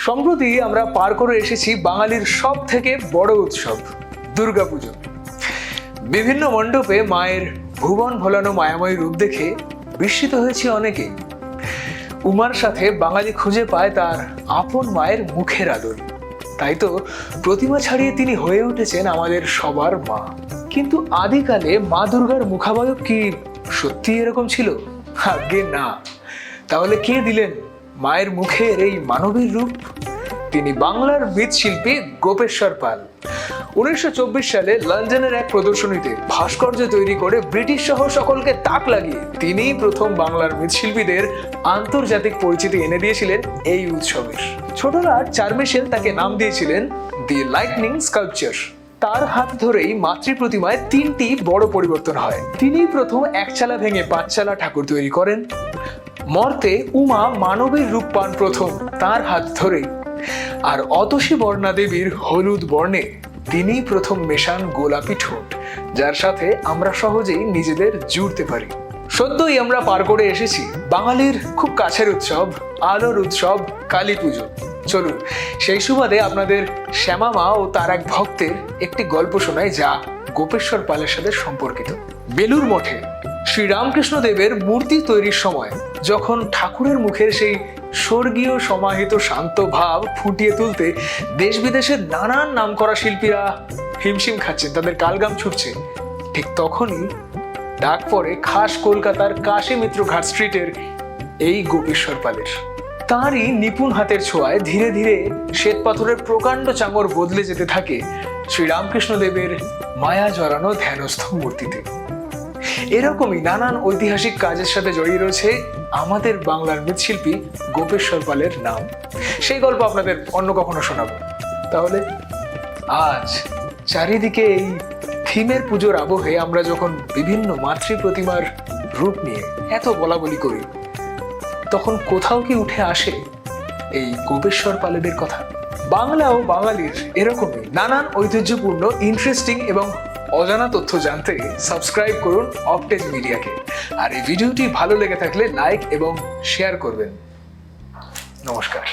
সম্প্রতি আমরা পার করে এসেছি বাঙালির সব থেকে বড় উৎসব, দুর্গাপুজো। বিভিন্ন মণ্ডপে মায়ের ভুবন ভোলানো মায়াময়ী রূপ দেখে বিস্মিত হয়েছে অনেকে। উমার সাথে বাঙালি খুঁজে পায় তার আপন মায়ের মুখের আদর। তাই তো প্রতিমা ছাড়িয়ে তিনি হয়ে উঠেছেন আমাদের সবার মা। কিন্তু আদিকালে মা দুর্গার মুখাবয়ব কি সত্যি এরকম ছিল? আগে না। তাহলে কে দিলেন মায়ের মুখের এই মানবীর রূপ, তিনি বাংলার মৃৎশিল্পী গোপেশ্বর পাল। উনিশশো চব্বিশ সালে লন্ডনের এক প্রদর্শনীতে ভাস্কর্য তৈরি করে ব্রিটিশ সহ সকলকে তাক লাগিয়ে তিনিই প্রথম বাংলার মৃৎশিল্পীদের আন্তর্জাতিক পরিচিতি এনে দিয়েছিলেন এই উৎসবের ছোটলাট চার্মিশেল তাকে নাম দিয়েছিলেন দি লাইটনিং স্কাল্পচার তার হাত ধরেই মাতৃ প্রতিমায় তিনটি বড় পরিবর্তন হয়। তিনিই প্রথম একচালা ভেঙে পাঁচচালা ঠাকুর তৈরি করেন। মর্তে উমা মানবের রূপ পান প্রথম তার হাত ধরেই। আর অতসী বর্ণা দেবীর হলুদ বর্ণে তিনি প্রথম মেশান গোলাপি ঠোঁট, যার সাথে আমরা সহজেই নিজেদের জুড়তে পারি। সদ্যই আমরা পার করে এসেছি বাঙালির খুব কাছের উৎসব, আলোর উৎসব, কালী পুজো। চলুন, সেই সুবাদে আপনাদের শ্যামামা ও তার এক ভক্তের একটি গল্প শোনায় যা গোপেশ্বর পালের সাথে সম্পর্কিত। বেলুর মঠে শ্রীরামকৃষ্ণ দেবের মূর্তি তৈরির সময়, যখন ঠাকুরের মুখের সেই স্বর্গীয় সমাহিত শান্ত ভাব ফুটিয়ে তুলতে দেশ বিদেশের নানান নামকরা শিল্পীরা হিমশিম খাচ্ছেন, তাদের কালগাম ছুটছে, ঠিক তখনই ডাক পড়ে খাস কলকাতার কাশী মিত্র ঘাট স্ট্রিটের এই গোপেশ্বর পালের। তাঁরই নিপুণ হাতের ছোঁয়ায় ধীরে ধীরে শ্বেত পাথরের প্রকাণ্ড চাঙর বদলে যেতে থাকে শ্রীরামকৃষ্ণ দেবের মায়া জড়ানো ধ্যানস্থ মূর্তিতে। এরকমই নানান ঐতিহাসিক কাজের সাথে জড়িয়ে রয়েছে আমাদের বাংলার মৃৎশিল্পী গোপেশ্বর পালের নাম। সেই গল্প আপনাদের অন্য কখনো শোনাবো। তাহলে আজ চারিদিকে এই থিমের পুজোর আবহে আমরা যখন বিভিন্ন মাতৃ প্রতিমার রূপ নিয়ে এত বলা বলি করি, তখন কোথাও কি উঠে আসে এই গোপেশ্বর পালেদের কথা? বাংলা ও বাঙালির এরকমই নানান ঐতিহ্যপূর্ণ ইন্টারেস্টিং এবং অজানা তথ্য জানতে সাবস্ক্রাইব করুন অপটেজ মিডিয়াকে। আর এই ভিডিওটি ভালো লেগে থাকলে লাইক এবং শেয়ার করবেন। নমস্কার।